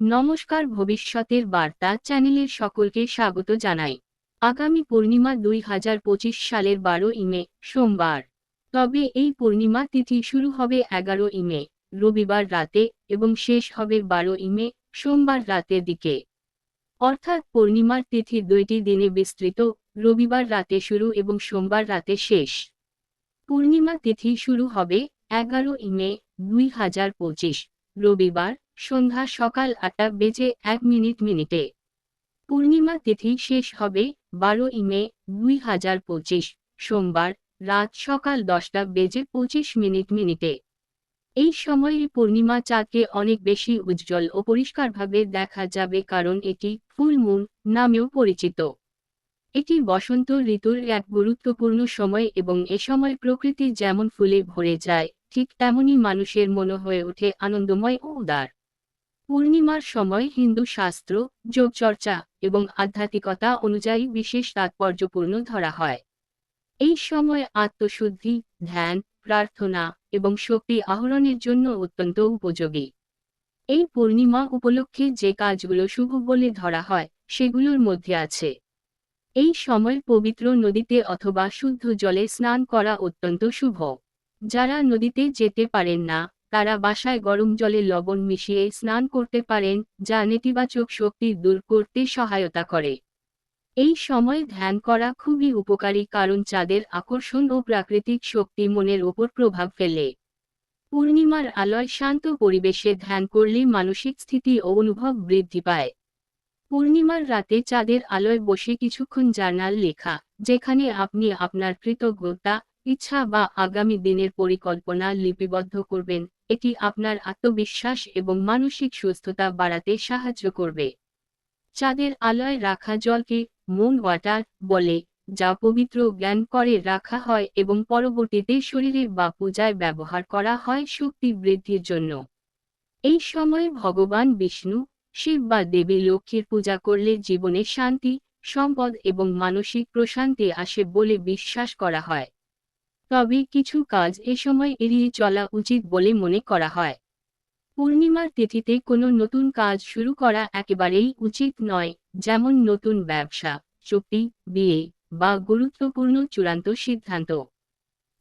নমস্কার ভবিষ্যতের বার্তা চ্যানেলের সকলকে স্বাগত জানাই। আগামী পূর্ণিমা দুই হাজার পঁচিশ সালের বারো ইমে সোমবার। তবে এই পূর্ণিমা তিথি শুরু হবে এগারো ইমে রবিবার রাতে এবং শেষ হবে বারো ইমে সোমবার রাতের দিকে। অর্থাৎ পূর্ণিমার তিথি দুইটি দিনে বিস্তৃত, রবিবার রাতে শুরু এবং সোমবার রাতে শেষ। পূর্ণিমা তিথি শুরু হবে এগারো ইমে দুই হাজার পঁচিশ, রবিবার সন্ধ্যা সকাল আটটা বেজে এক মিনিট মিনিটে। পূর্ণিমা তিথি শেষ হবে বারো ইমে দুই হাজার পঁচিশ, সোমবার রাত সকাল দশটা বেজে পঁচিশ মিনিট মিনিটে। এই সময়ে পূর্ণিমা চাঁদকে অনেক বেশি উজ্জ্বল ও পরিষ্কারভাবে দেখা যাবে কারণ এটি ফুল মুন নামেও পরিচিত। এটি বসন্ত ঋতুর এক গুরুত্বপূর্ণ সময় এবং এ সময় প্রকৃতি যেমন ফুলে ভরে যায়, ঠিক তেমনি মানুষের মনে হয়ে ওঠে আনন্দময় ও উদার। পূর্ণিমার সময় হিন্দু শাস্ত্র, যোগচর্চা এবং আধ্যাত্মিকতা অনুযায়ী বিশেষ তাৎপর্যপূর্ণ ধরা হয়। এই সময় আত্মশুদ্ধি, ধ্যান, প্রার্থনা এবং শক্তি আহরণের জন্য অত্যন্ত উপযোগী। এই পূর্ণিমা উপলক্ষে যে কাজগুলো শুভ বলে ধরা হয়, সেগুলোর মধ্যে আছে। এই সময় পবিত্র নদীতে অথবা শুদ্ধ জলে স্নান করা অত্যন্ত শুভ। যারা নদীতে যেতে পারেন না তারা বাসায় গরম জলে লবণ মিশিয়ে স্নান করতে পারেন, যা নেতিবাচক শক্তি দূর করতে সহায়তা করে। এই সময় ধ্যান করা খুবই উপকারী কারণ চাঁদের আকর্ষণ ও প্রাকৃতিক শক্তি মনের ওপর প্রভাব ফেলে। পূর্ণিমার আলোয় শান্ত পরিবেশে ধ্যান করলে মানসিক স্থিতি ও অনুভব বৃদ্ধি পায়। পূর্ণিমার রাতে চাঁদের আলোয় বসে কিছুক্ষণ জার্নাল লেখা, যেখানে আপনি আপনার কৃতজ্ঞতা ইচ্ছা বা আগামী দিনের পরিকল্পনা লিপিবদ্ধ করবেন, এটি আপনার আত্মবিশ্বাস এবং মানসিক সুস্থতা বাড়াতে সাহায্য করবে। চাঁদের আলোয় রাখা জলকে মুন ওয়াটার বলে, যা পবিত্র জ্ঞান করে রাখা হয় এবং পরবর্তীতে শরীরে বা পূজায় ব্যবহার করা হয় শক্তি বৃদ্ধির জন্য। এই সময় ভগবান বিষ্ণু, শিব বা দেবী লক্ষ্মীর পূজা করলে জীবনে শান্তি, সম্পদ এবং মানসিক প্রশান্তি আসে বলে বিশ্বাস করা হয়। তবে কিছু কাজ এ সময় এড়িয়ে চলা উচিত বলে মনে করা হয়। পূর্ণিমার তিথিতে কোনো নতুন কাজ শুরু করা একেবারেই উচিত নয়, যেমন নতুন ব্যবসা, চুক্তি, বিয়ে বা গুরুত্বপূর্ণ চূড়ান্ত সিদ্ধান্ত।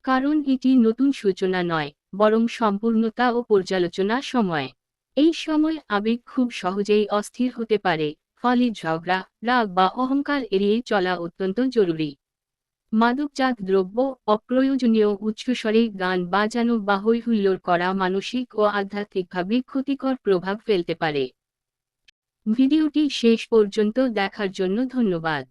কারণ এটি নতুন সূচনা নয়, বরং সম্পূর্ণতা ও পর্যালোচনা সময়। এই সময় আবেগ খুব সহজেই অস্থির হতে পারে, ফলে ঝগড়া, রাগ বা অহংকার এড়িয়ে চলা অত্যন্ত জরুরি। মাদকজাত দ্রব্য, অপ্রয়োজনীয় উচ্চস্বরে গান বাজানো বা হৈহুল্লোর করা মানসিক ও আধ্যাত্মিকভাবে ক্ষতিকর প্রভাব ফেলতে পারে। ভিডিওটি শেষ পর্যন্ত দেখার জন্য ধন্যবাদ।